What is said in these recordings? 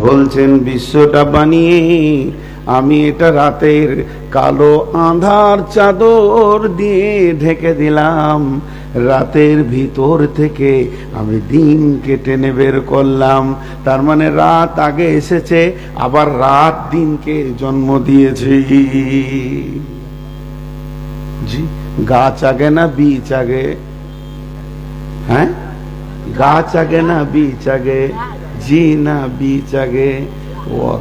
বলছেন, বিশ্বটা বানিয়ে আমি এটা রাতের কালো আধার চাদর দিয়ে ঢেকে দিলাম। রাতের ভিতর থেকে আমি দিনকে টেনে বের করলাম। তার মানে রাত আগে এসেছে, আবার রাত দিনকে জন্ম দিয়েছে। জি গাছ আগে না বীজ আগে হ্যাঁ? গাছ আগে না বীজ আগে জি না বীজ আগে ও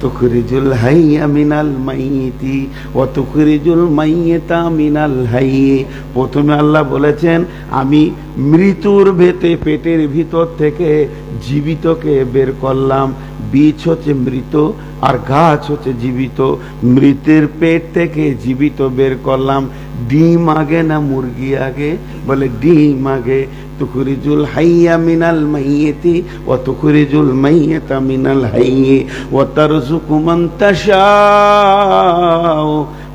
তুখরিজুল হাইয়া মিনাল মাইতি ও তুখরিজুল মাইয়েতা মিনাল হাইয়ে। প্রথমে আল্লাহ বলেছেন, আমি মৃত্যুর ভেতে পেটের ভিতর থেকে জীবিতকে বের করলাম। বীজ হচ্ছে মৃত আর গাছ হচ্ছে জীবিত। মৃতের পেট থেকে জীবিত বের করলাম। ডিম আগে না মুরগি আগে? বলে ডিম আগে। তুখরিজুল হাইয়া মিনাল মাইয়েতি ও তুখরিজুল মাইয়েতা মিনাল হাইয়ে ও তারজুকু মান তাশাও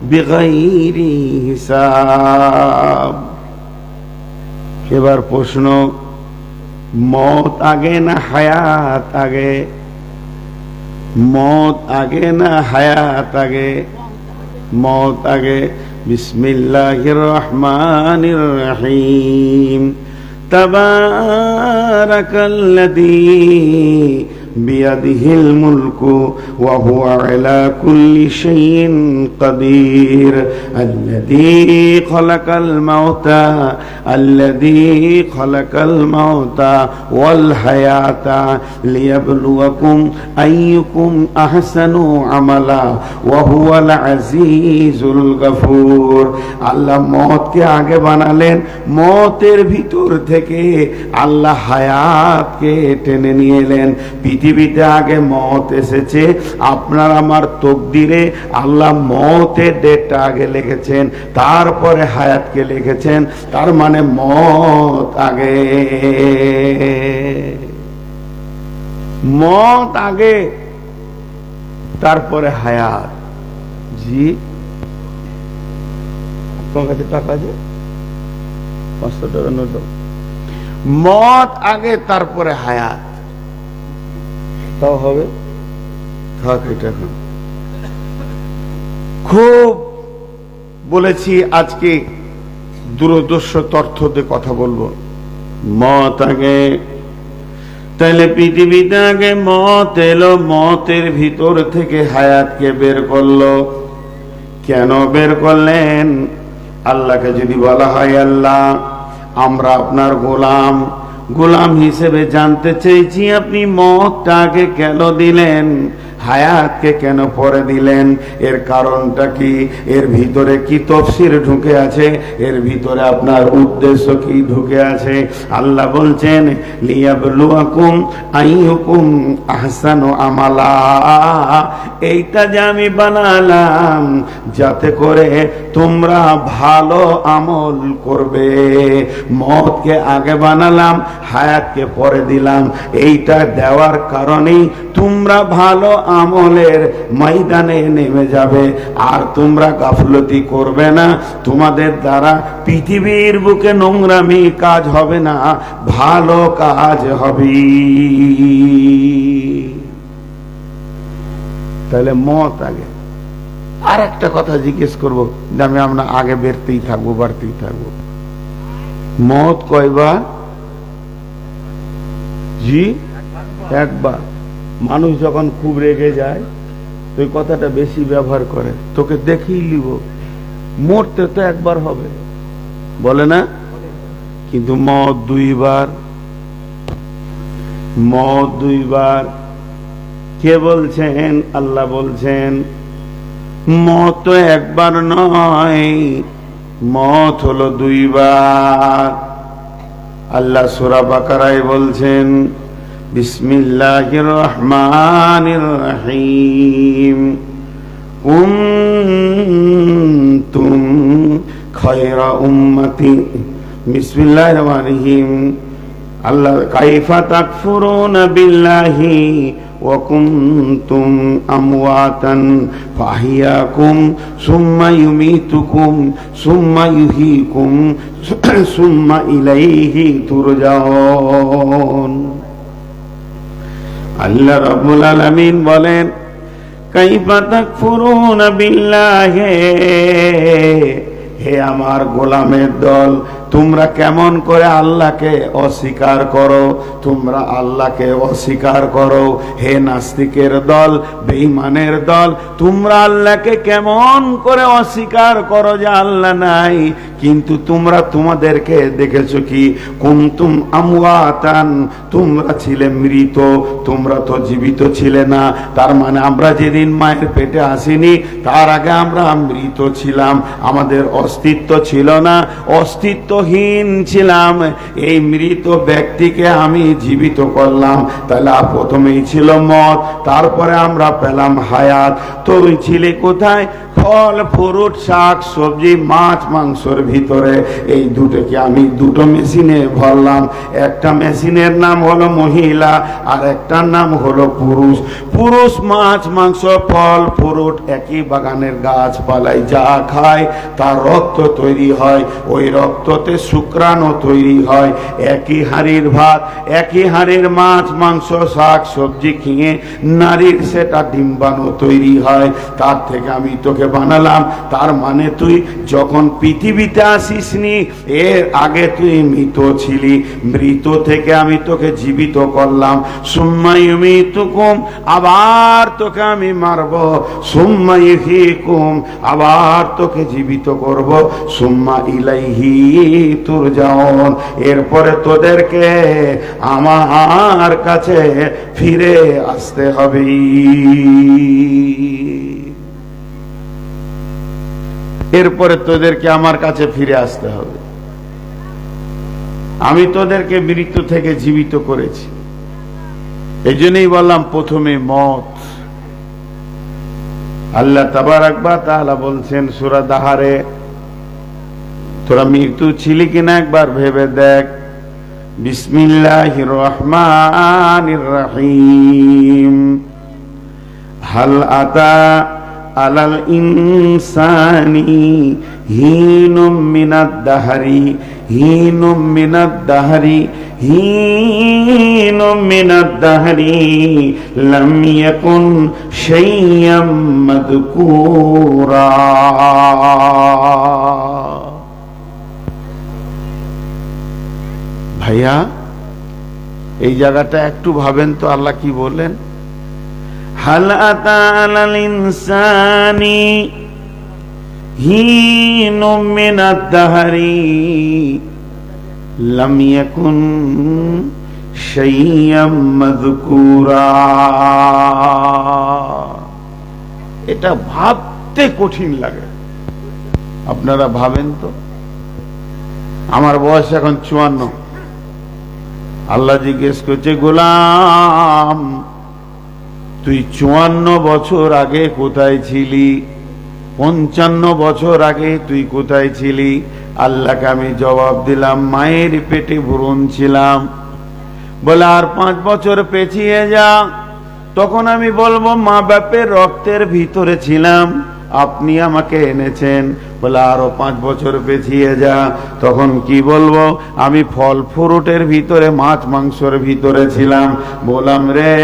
বিগাইরি হিসাব এবার প্রশ্ন, মত আগে না হায়াত আগে? মত আগে না হায়াত আগে? মত আগে। বিসমিল্লাহির রহমানির রহিম। তাবারাকাল্লাযী بيده الملك وهو على كل شيء قدير الذي خلق الموت الذي خلق الموت والحياة ليبلوكم أيكم أحسن عملا وهو العزيز الغفور আল্লাহ মতকে আগে বানালেন মতের ভিতর থেকে আল্লাহ হায়াতকে টেনে নিয়ে এলেন পৃথিবীতে আগে মত এসেছে। আপনার আমার তকদিরে আল্লাহ মতের ডেটটা আগে লিখেছেন, তারপরে হায়াতকে লিখেছেন, তার মানে মত আগে। মত আগে, তারপরে হায়াত। জি। তোমার কাছে টাকা আছে? পাঁচশো টাকা নোট মত আগে, তারপরে হায়াত। তাও হবে? থাক, এটা এখন। খুব বলেছি আজকে দূরদর্শ দিয়ে কথা বলব। মত আগে তাহলে পৃথিবীতে আগে মত এলো, মতের ভিতর থেকে হায়াতকে বের করল। কেন বের করলেন? আল্লাহকে যদি বলা হয় আল্লাহ, আমরা আপনার গোলাম। গোলাম হিসেবে জানতে চেয়েছি আপনি মতটাকে কেন দিলেন? হায়াতকে কেন পরে দিলেন? এর কারণটা কি? এর ভিতরে কি তফসির ঢুকে আছে? এর ভিতরে আপনার উদ্দেশ্য কি ঢুকে আছে? আল্লাহ বলছেন এইটা যে আমি বানালাম, যাতে করে তোমরা ভালো আমল করবে। মতকে আগে বানালাম, হায়াতকে পরে দিলাম। এইটা দেওয়ার কারণেই তোমরা ভালো আমলের ময়দানে নেমে যাবে। আর তোমরা গাফলতি করবে না। তোমাদের দ্বারা পৃথিবীর বুকে নোংরামি কাজ হবে না। ভালো কাজ হবে। তাহলে মত আগে। আর একটা কথা জিজ্ঞেস করব আমি আমরা আগে বেরতেই থাকব, বাড়তেই থাকব। মত কয়বার? জি? একবার। মানুষ যখন খুব রেগে যায়, তো কথাটা বেশি ব্যবহার করে। তোকে দেখেই লিব মরতে তো একবার হবে। বলে না? কিন্তু মদ দুইবার মদ দুইবার। কে বলছেন? আল্লাহ বলছেন মত তো একবার নয় মত হলো দুইবার। আল্লাহ সুরা বাকারায় বলছেন بسم الله الرحمن الرحيم كنتم خير أمتي بسم الله الرحمن الرحيم الله كيف تكفرون بالله وكنتم أمواتا فأحياكم ثم يميتكم ثم يحييكم ثم إليه ترجعون আল্লাহ রব্বুল আলামিন বলেন কাইফা তাকফুরুনা বিল্লাহে? হে আমার গোলামের দল তোমরা কেমন করে আল্লাহকে অস্বীকার করো? তোমরা আল্লাহকে অস্বীকার করো। হে নাস্তিকের দল, বেঈমানের দল, তোমরা আল্লাহকে কেমন করে অস্বীকার করো যে আল্লাহ নাই? কিন্তু তোমরা তোমাদেরকে দেখেছ কি? কুমতুম আমওয়াতান, তোমরা ছিলে মৃত, তোমরা তো জীবিত ছিলে না। তার মানে আমরা যেদিন মায়ের পেটে আসিনি, তার আগে আমরা মৃত ছিলাম। আমাদের অস্তিত্ব ছিল না। অস্তিত্বহীন ছিলাম, এই মৃত ব্যক্তিকে আমি জীবিত করলাম। তাহলে প্রথমেই ছিল মত তারপরে আমরা পেলাম হায়াত। তুই ছিলে কোথায়? ফল, ফ্রুট, শাক, সবজি, মাছ, মাংসর ভিতরে। এই দুটোকে আমি দুটো মেশিনে ভরলাম। একটা মেশিনের নাম হলো মহিলা, আর একটার নাম হলো পুরুষ। পুরুষ মাছ, মাংস, ফল, ফ্রুট একই বাগানের গাছপালায় যা খায়, তার রক্ত তৈরি হয়। ওই রক্ততে শুক্রাণু তৈরি হয়। একই হাড়ির ভাত, একই হাড়ির মাছ, মাংস, শাক, সবজি খেয়ে নারীর সেটা ডিম্বাণু তৈরি হয়। তার থেকে আমি তোকে বানালাম। তার মানে তুই যখন পৃথিবীতে আসিসনি এর আগে তুই মৃত ছিলি। মৃত থেকে আমি তোকে জীবিত করলাম। সুম্মাই মৃতুকুম আবার তোকে আমি মারব। সুম্মাই হিকুম আবার তোকে জীবিত করব। সুম্মা ইলাইহি তোর যাওন এরপরে তোদেরকে আমার কাছে ফিরে আসতে হবে। এরপরে তোদেরকে আমার কাছে ফিরে আসতে হবে। আমি তোদেরকে মৃত্যু থেকে জীবিত করেছি। এই জন্যই বললাম, প্রথমে মত। আল্লাহ তাবার একবার তাহলে বলছেন, সুরা দাহারে তোরা মৃত্যু ছিলি কিনা একবার ভেবে দেখ। বিসমিল্লাহ রহমান রহিম হাল আতা আলাল ইনসানি হিনুম মিনাদ দাহারি, হিনুম মিনাদ দাহারি, হিনুম মিনাদ দাহারি, লাম ইয়াকুন শাইয়াম মাদকুরা। ভাইয়া, এই জায়গাটা একটু ভাবেন তো আল্লাহ কি আতাল ইনসানি এটা ভাবতে কঠিন লাগে। আপনারা ভাবেন তো? আমার বয়স এখন চুয়ান্ন। আল্লাহ জিজ্ঞেস করছে, গোলাম, তুই চুয়ান্ন বছর আগে কোথায় ছিলি? পঞ্চান্ন বছর আগে তুই কোথায় ছিলি? আল্লাহকে আমি জবাব দিলাম, মায়ের পেটে ভ্রূণ ছিলাম। বলে, আর পাঁচ বছর পেছিয়ে যা। তখন আমি বলব, মা বাপের রক্তের ভিতরে ছিলাম, আপনি আমাকে এনেছেন। বলে, আরও পাঁচ বছর পেছিয়ে যা। তখন কি বলব? আমি ফল ফ্রুটের ভিতরে, মাছ মাংসের ভিতরে ছিলাম। বললাম, রে,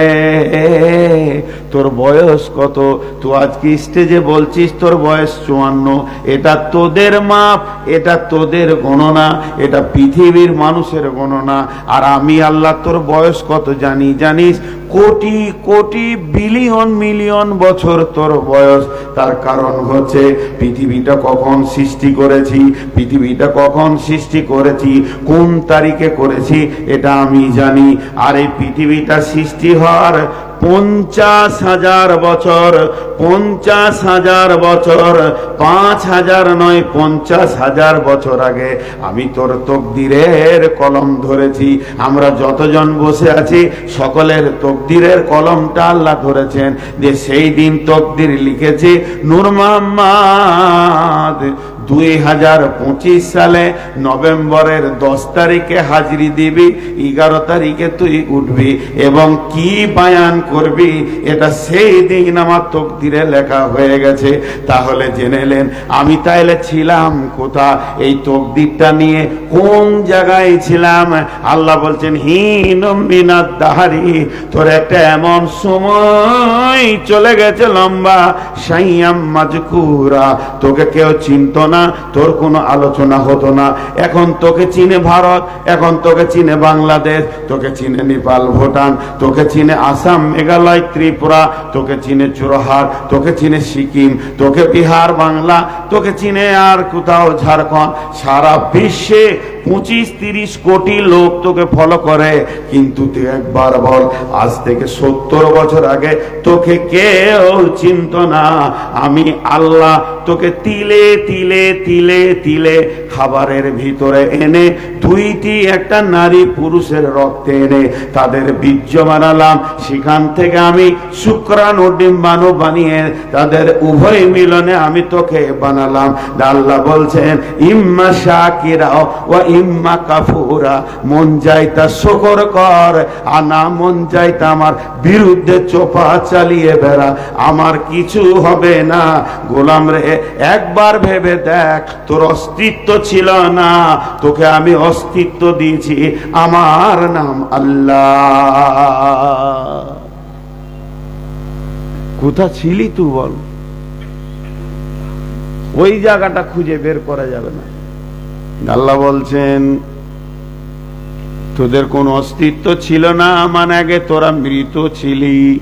তোর বয়স কত? তুই আজকে স্টেজে বলছিস তোর বয়স চুয়ান্ন। এটা তোদের মাপ, এটা তোদের গণনা, এটা পৃথিবীর মানুষের গণনা। আর আমি আল্লাহ তোর বয়স কত জানি? জানিস কোটি কোটি বিলিয়ন, মিলিয়ন বছর তোর বয়স। তার কারণ হচ্ছে, পৃথিবীটা কখন সৃষ্টি করেছি, পৃথিবীটা কখন সৃষ্টি করেছি, কোন তারিখে করেছি, এটা আমি জানি। আর এই পৃথিবীটা সৃষ্টি হওয়ার পঞ্চাশ হাজার বছর, পঞ্চাশ হাজার বছর, পাঁচ হাজার নয়, পঞ্চাশ হাজার বছর আগে আমি তোর তকদিরের কলম ধরেছি। আমরা যতজন বসে আছি, সকলের তকদিরের কলমটা আল্লাহ ধরেছেন। যে সেই দিন তকদির লিখেছি, নূর মোহাম্মদ দুই হাজার পঁচিশ সালে নভেম্বরের দশ তারিখে হাজিরি দিবি, এগারো তারিখে তুই উঠবি। এবং কি বায়ান করবি, এটা সেই দিন আমার তকদিরে লেখা হয়ে গেছে। তাহলে জেনেলেন আমি তাইলে ছিলাম কোথা এই তকদিরটা নিয়ে কোন জায়গায় ছিলাম? আল্লাহ বলছেন, হীন মিনাত দাহারি, তোর একটা এমন সময় চলে গেছে লম্বা, সাইয়াম মাজকুরা। তোকে কেউ চিনত না, তোর কোনো আলোচনা হতো না। এখন তোকে চিনে ভারত, এখন তোকে চিনে বাংলাদেশ, তোকে চিনে নেপাল, ভুটান, তোকে চিনে আসাম, মেঘালয়, ত্রিপুরা, তোকে চিনে চুরহাট, তোকে চিনে সিকিম, তোকে বিহার, বাংলা, তোকে চিনে আর কোথাও ঝাড়খণ্ড। সারা বিশ্বে পঁচিশ, তিরিশ কোটি লোক তোকে ফলো করে। কিন্তু তুই একবার বল, আজ থেকে সত্তর বছর আগে তোকে কেউ চিনত না। আমি আল্লাহ তোকে তিলে তিলে তিলে তিলে খাবারের ভিতরে এনে, দুইটি, একটা নারী পুরুষের রক্তে এনে তাদের বীর্য বানালাম। সেখান থেকে আমি শুক্রাণু ডিম্বাণু বানিয়ে তাদের উভয় মিলনে আমি তোকে বানালাম। আল্লাহ বলছেন, ইম্মা শাকিরা ও ইম্মা কাফুরা, মন যাইতা শকর কর আনা মন যাইতা আমার বিরুদ্ধে চোপা চালিয়ে বেড়া। আমার কিছু হবে না। গোলাম রে, একবার ভেবে দেখ, তোর অস্তিত্ব ছিল না। তোকে আমি অস্তিত্ব দিয়েছি। আমার নাম আল্লাহ। কোথা ছিলি তুই বল? ওই জায়গাটা খুঁজে বের করা যাবে না। আল্লাহ বলছেন, তোদের কোন অস্তিত্ব ছিল না মানে আগে তোরা মৃত ছিলি।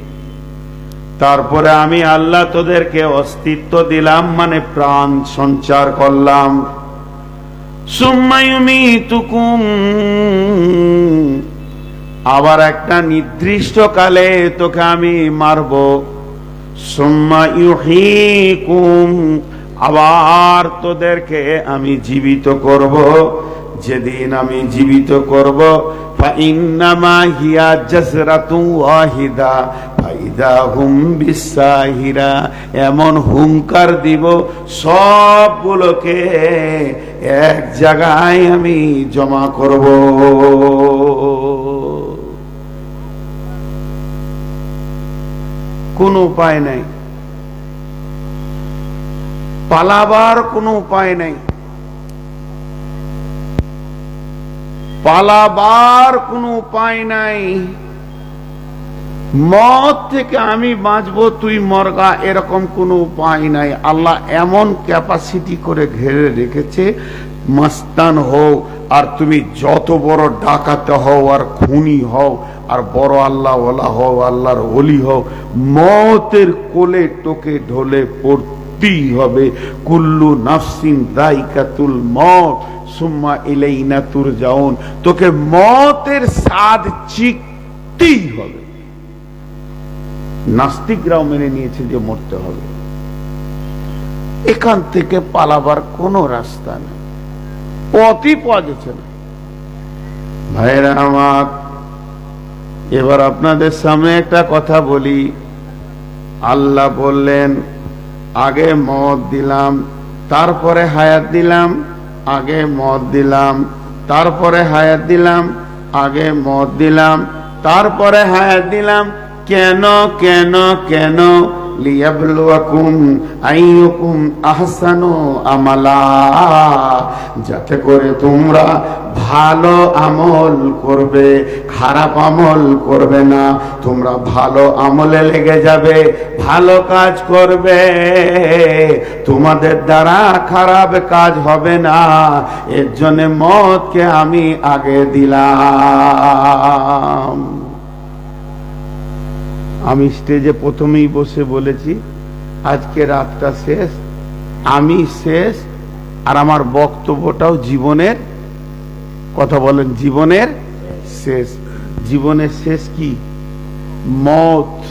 তারপরে আমি আল্লাহ তোদেরকে অস্তিত্ব দিলাম মানে প্রাণ সঞ্চার করলাম। আবার একটা নির্দিষ্ট কালে তোকে আমি মারব। আবার তোদেরকে আমি জীবিত করব। যেদিন আমি জীবিত করব ফাইন্নামা হিয়া জাসরাতু ওয়াহিদা ফাইদা হুম বিসাহিরা এমন হুঙ্কার দিব সবগুলোকে এক জায়গায় আমি জমা করব। কোনো উপায় নাই। পালাবার কোনো উপায় নাই। পালাবার কোনো উপায় নাই। মত থেকে আমি বাঁচবো, তুই মরগা, এরকম কোনো উপায় নাই। আল্লাহ এমন ক্যাপাসিটি করে ঘেরে রেখেছে, মাস্তান হও, আর তুমি যত বড় ডাকাতে হও, আর খুনি হও, আর বড় আল্লাহ ওলা হও, আল্লাহর ওলি হও, মতের কোলে টোকে ঢলে পড়তেই হবে। কুল্লু নাফসিন দাইকাতুল মত সুম্মা ইলাইনা তুর যাউন তোকে মতের স্বাদ চিকতেই হবে। নাস্তিকরাও মেনে নিয়েছে যে মরতে হবে। এখান থেকে পালাবার রাস্তা নেই। পথই পাওয়া না। ভাইরা আমার, এবার আপনাদের সামনে একটা কথা বলি। আল্লাহ বললেন, আগে মদ দিলাম, তারপরে হায়াত দিলাম। আগে মদ দিলাম, তারপরে হায়াত দিলাম, আগে মদ দিলাম, তারপরে হায়াত দিলাম, কেন কেন কেন লিয়াবলুয়াকুম আইয়ুকুম আহসানু আমালা। যাতে করে তোমরা ভালো আমল করবে, খারাপ আমল করবে না। তোমরা ভালো আমলে লেগে যাবে, ভালো কাজ করবে। তোমাদের দ্বারা খারাপ কাজ হবে না। এর জন্য মতকে আমি আগে দিলাম। আমি স্টেজে প্রথমেই বসে বলেছি, আজকে রাতটা শেষ, আমি শেষ, আর আমার বক্তব্যটাও জীবনের, কথা বলেন, জীবনের শেষ। জীবনের শেষ কি? মত।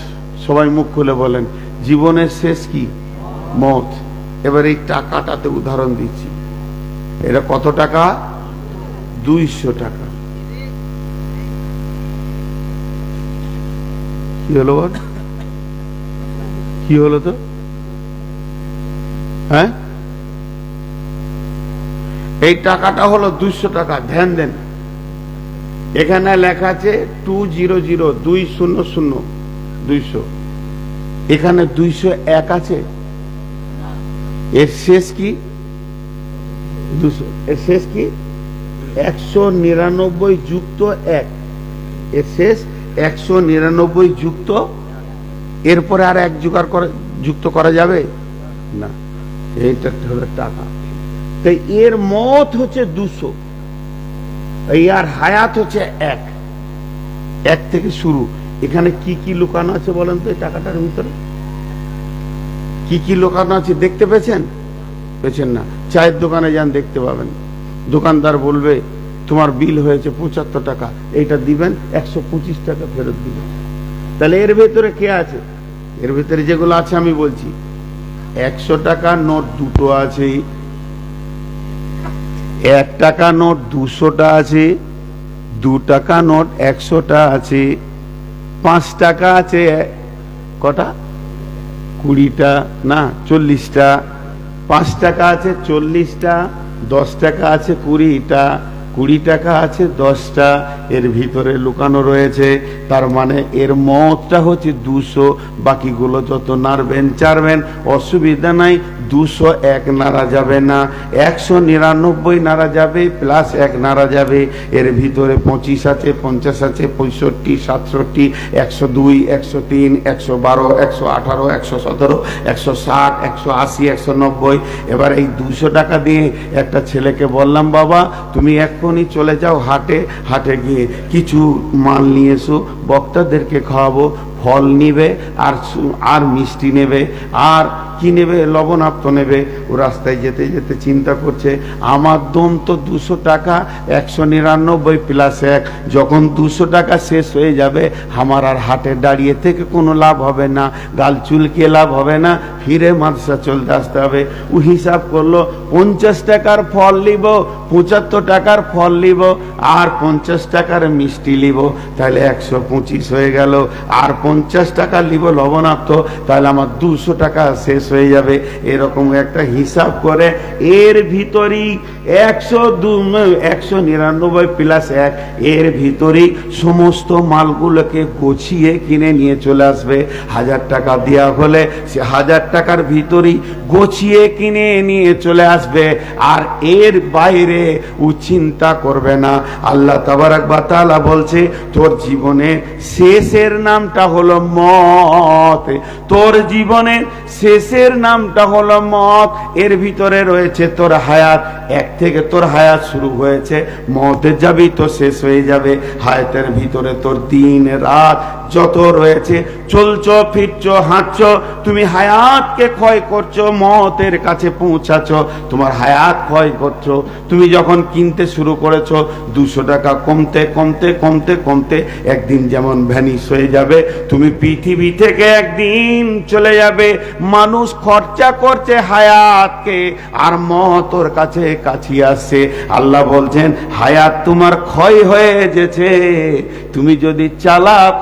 সবাই মুখ খুলে বলেন, জীবনের শেষ কি? মত। এবার এই টাকাটাতে উদাহরণ দিচ্ছি। এটা কত টাকা? দুইশো টাকা। কি হলো বল? কি হলো তো হ্যাঁ? এই টাকাটা হলো দুইশো টাকা, ধ্যান দেন। এখানে লেখা আছে টু জিরো জিরো দুই শূন্য শূন্য দুইশো। এখানে দুইশো এক আছে। এর শেষ কি? দুশো এর শেষ কি? একশো নিরানব্বই যুক্ত এক। এর শেষ একশো নিরানব্বই যুক্ত, এরপরে আর এক জোগাড় করে যুক্ত করা যাবে? না, এইটা হলো টাকা। তাই এর মত হচ্ছে দুশো আর হায়াত হচ্ছে এক। এক থেকে শুরু। এখানে কি কি লুকানো আছে বলেন তো এই টাকাটার ভিতরে? কি কি লুকানো আছে দেখতে পেয়েছেন? পেয়েছেন না। চায়ের দোকানে যান, দেখতে পাবেন। দোকানদার বলবে তোমার বিল হয়েছে পঁচাত্তর টাকা, এইটা দিবেন, একশো পঁচিশ টাকা ফেরত দিবেন। তাহলে এর ভেতরে কে আছে? এর ভেতরে যেগুলো আছে আমি বলছি। একশো টাকা নোট দুটো আছে, এক টাকা নোট দুশোটা আছে, দু টাকা নোট একশোটা আছে, পাঁচ টাকা আছে, কটা? কুড়িটা, না, চল্লিশটা। পাঁচ টাকা আছে, চল্লিশটা, দশ টাকা আছে, কুড়িটা। কুড়ি টাকা আছে, দশটা এর ভিতরে লুকানো রয়েছে। তার মানে এর মতটা হচ্ছে দুশো, বাকিগুলো যত নাড়বেন চারবেন অসুবিধা নাই, দুশো এক নাড়া যাবে না। একশো নিরানব্বই নাড়া যাবে, প্লাস এক নাড়া যাবে। এর ভিতরে পঁচিশ আছে, পঞ্চাশ আছে, পঁয়ষট্টি, সাতষট্টি, একশো দুই, একশো তিন, একশো বারো, একশো আঠারো, একশো সতেরো, একশো ষাট, একশো আশি, একশো নব্বই। এবার এই দুশো টাকা দিয়ে একটা ছেলেকে বললাম, বাবা, তুমি এক্ষুনি চলে যাও হাটে হাটে গিয়ে কিছু মাল নিয়ে এসো, বক্তাদেরকে খাওয়াবো, ফল নিবে, আর আর মিষ্টি নেবে, আর কি নেবে, লবণাক্ত নেবে, ও রাস্তায় যেতে যেতে চিন্তা করছে, আমার দম তো দুশো টাকা, একশো নিরানব্বই প্লাস এক, যখন দুশো টাকা শেষ হয়ে যাবে, আমার আর হাটে দাঁড়িয়ে থেকে কোনো লাভ হবে না গাল চুলকে লাভ হবে না, ফিরে মাদ্রাসা চলতে আসতে হবে। ও হিসাব করল, পঞ্চাশ টাকার ফল নিব, পঁচাত্তর টাকার ফল নিব, আর পঞ্চাশ টাকার মিষ্টি নিব, তাহলে একশো পঁচিশ হয়ে গেল। আর পঞ্চাশ টাকা নিব লবণাক্ত, তাহলে আমার দুশো টাকা শেষ হয়ে যাবে। এরকম একটা হিসাব করে এর ভিতরেই একশো দু একশো নিরানব্বই প্লাস এক, এর ভিতরেই সমস্ত মালগুলোকে গুছিয়ে কিনে নিয়ে চলে আসবে। হাজার টাকা দেওয়া হলে সে হাজার টাকার ভিতরেই গুছিয়ে কিনে নিয়ে চলে আসবে। আর এর বাইরে ও চিন্তা করবে না। আল্লাহ তাবারাক বা তাআলা বলছে, তোর জীবনে শেষের নামটা হলো মত। তোর জীবনে শেষের নামটা হলো মত। এর ভিতরে রয়েছে তোর হায়াত এক থেকে তোর হায়াত শুরু হয়েছে। মতের যাবি তো শেষ হয়ে যাবে। হায়াতের ভিতরে তোর দিন, রাত যত রয়েছে, চলছো, ফিরছো, হাঁটছো, তুমি হায়াতকে ক্ষয় করছ মতের কাছে পৌঁছাছো, তোমার হায়াত ক্ষয় করছ। তুমি যখন কিনতে শুরু করেছ, দুশো টাকা কমতে কমতে কমতে কমতে একদিন যেমন ভ্যানিশ হয়ে যাবে, তুমি পৃথিবী থেকে একদিন চলে যাবে। মানুষ খরচা করছে হায়াতকে, আর মতর কাছে আসছে আল্লাহ বলছেন, হায়াত তোমার ক্ষয় হয়ে যেছে তুমি যদি চালাক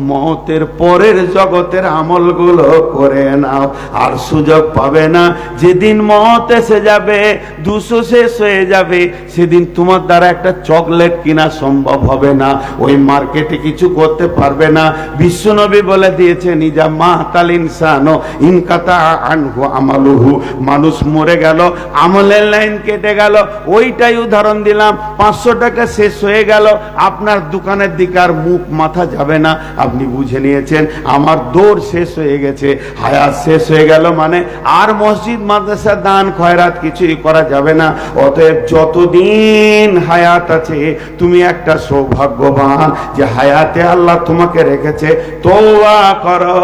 মতের পরের জগতের আমলগুলো করে নাও। আর সুযোগ পাবে না। যেদিন মত এসে যাবে, দুশো শেষ হয়ে যাবে, সেদিন তোমার দ্বারা একটা চকলেট কিনা সম্ভব হবে না। ওই মার্কেটে কিছু করতে পারবে না। বিশ্বনবী বলে দিয়েছে নিজা মা তাল ইনসানো ইনকাতা আনহু আমালুহু। মানুষ মরে গেল। আমলের লাইন কেটে গেল, ওইটাই উদাহরণ দিলাম পাঁচশো টাকা শেষ হয়ে গেল, আপনার দোকানের দিকে আর মুখ মাথা যাবে না, আপনি বুঝে নিয়েছেন, আমার দৌড় শেষ হয়ে গেছে, হায়াত শেষ হয়ে গেল মানে আর মসজিদ, মাদ্রাসা, দান, খয়রাত কিছুই করা যাবে না, অতএব যতদিন হায়াত আছে, তুমি একটা সৌভাগ্যবান যে হায়াতে আল্লাহ তোমাকে রেখেছে তোয়া করো,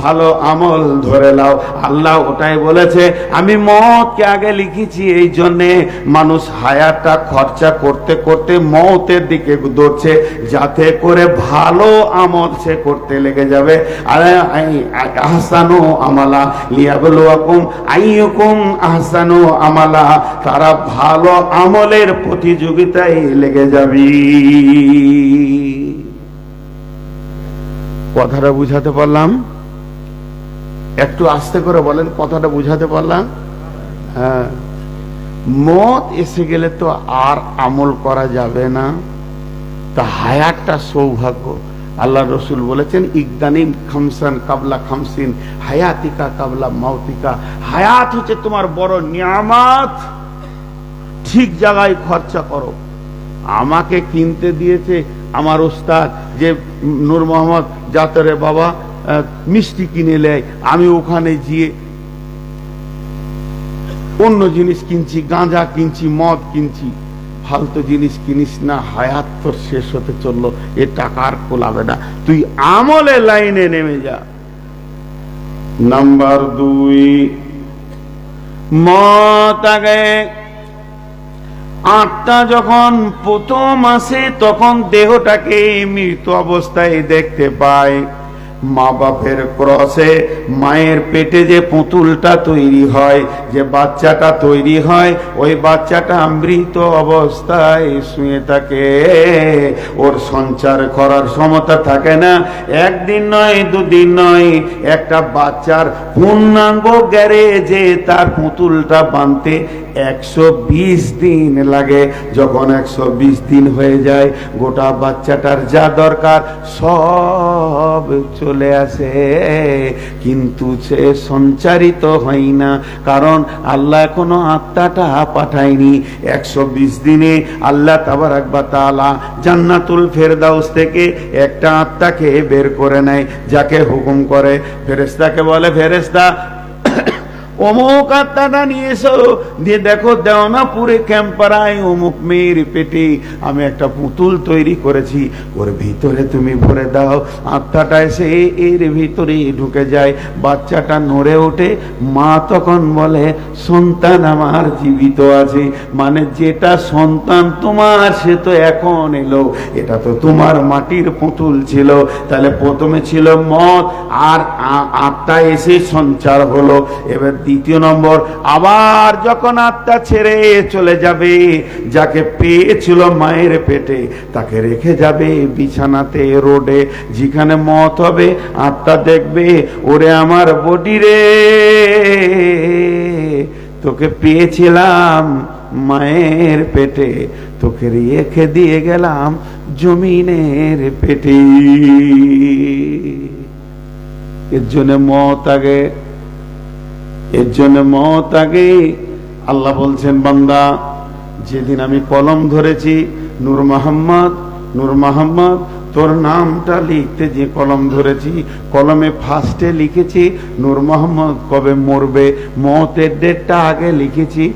ভালো আমল ধরে নাও, আল্লাহ ওটাই বলেছে, আমি মতকে আগে লিখেছি, এই জন্যে মানুষ হায়াতটা খরচা করতে করতে মতের দিকে দৌড়ছে, যাতে করে ভালো আমল সে করতে লেগে যাবে। আহসানু আমালা লিয়াবলুয়াকুম। আইয়ুকুম আহসানু আমালা। তারা ভালো আমলের প্রতিযোগিতায় লেগে যাবি। কথাটা বুঝাতে পারলাম? একটু আস্তে করে বলেন, কথাটা বুঝাতে পারলাম? হ্যাঁ। মত এসে গেলে তো আর আমল করা যাবে না। তা হায়াতটা সৌভাগ্য। আল্লাহ রসুল বলেছেন, ইকদানিম খামসান কাবলা খামসিন, হায়াতিকা কাবলা মাউতিকা। হায়াত হচ্ছে তোমার বড় নিয়ামাত। ঠিক জায়গায় খরচা করো। আমাকে কিনতে দিয়েছে আমার ওস্তাদ যে নূর মোহাম্মদ জাতরে বাবা মিষ্টি কিনে নেয়। আমি ওখানে গিয়ে অন্য জিনিস কিনছি, গাঁজা কিনছি, মদ কিনছি। ফালতু জিনিস কিনিস না, হায়াত তোর শেষ হতে চলল, এ আর কোলাবে না। তুই আমলে লাইনে নেমে যা। নাম্বার দুই মত আগে। আত্মা যখন প্রথম আসে, তখন দেহটাকে মৃত অবস্থায় দেখতে পায়। মা বাপের ক্রসে মায়ের পেটে যে পুতুলটা তৈরি হয়, যে বাচ্চাটা তৈরি হয়, ওই বাচ্চাটা মৃত অবস্থায় শুয়ে থাকে। ওর সঞ্চার করার ক্ষমতা থাকে না। একদিন নয়, দুদিন নয়, একটা বাচ্চার পূর্ণাঙ্গ গ্যারেজে তার পুতুলটা বানতে একশো বিশ দিন লাগে। যখন একশো বিশ দিন হয়ে যায়, গোটা বাচ্চাটার যা দরকার সব চলে আসে। কিন্তু সে সঞ্চারিত হয় না, কারণ আল্লাহ এখনও আত্মাটা পাঠায়নি। একশো বিশ দিনে আল্লাহ তাবার একবার তালা জান্নাতুল ফেরদাউস থেকে একটা আত্মাকে বের করে নেয়, যাকে হুকুম করে ফেরেস্তাকে বলে ফেরেস্তা অমুক আত্মাটা নিয়ে এসো। দিয়ে দেখো, দেওয়ানাপুরে ক্যাম্পারায় অমুক মেয়ের পেটে আমি একটা পুতুল তৈরি করেছি। ওর ভিতরে তুমি ভরে দাও। আত্মাটা এসে এর ভিতরে ঢুকে যায়। বাচ্চাটা নড়ে ওঠে। মা তখন বলে, সন্তান আমার জীবিত আছে। মানে যেটা সন্তান তোমার, সে তো এখন এলো। এটা তো তোমার মাটির পুতুল ছিল। তাহলে প্রথমে ছিল মদ, আর আত্মা এসে সঞ্চার হলো। এবার দ্বিতীয় নম্বর, আবার যখন আত্মা ছেড়ে চলে যাবে, যাকে পেয়েছিল মায়ের পেটে, তাকে রেখে যাবে বিছানাতে, রোডে, যেখানে মত হবে, আত্মা দেখবে, ওরে আমার বডি রে, তোকে পেয়েছিলাম মায়ের পেটে, তোকে রেখে দিয়ে গেলাম জমিনের পেটে। এর জন্য মত আগে এর জন্য মত আগে আল্লাহ বলছেন, বান্দা, যেদিন আমি কলম ধরেছি, নূর মোহাম্মদ নূর মোহাম্মদ, তোর নামটা লিখতে যে কলম ধরেছি, কলমে ফার্স্টে লিখেছি, নূর মোহাম্মদ কবে মরবে, মতের ডেটটা আগে লিখেছি।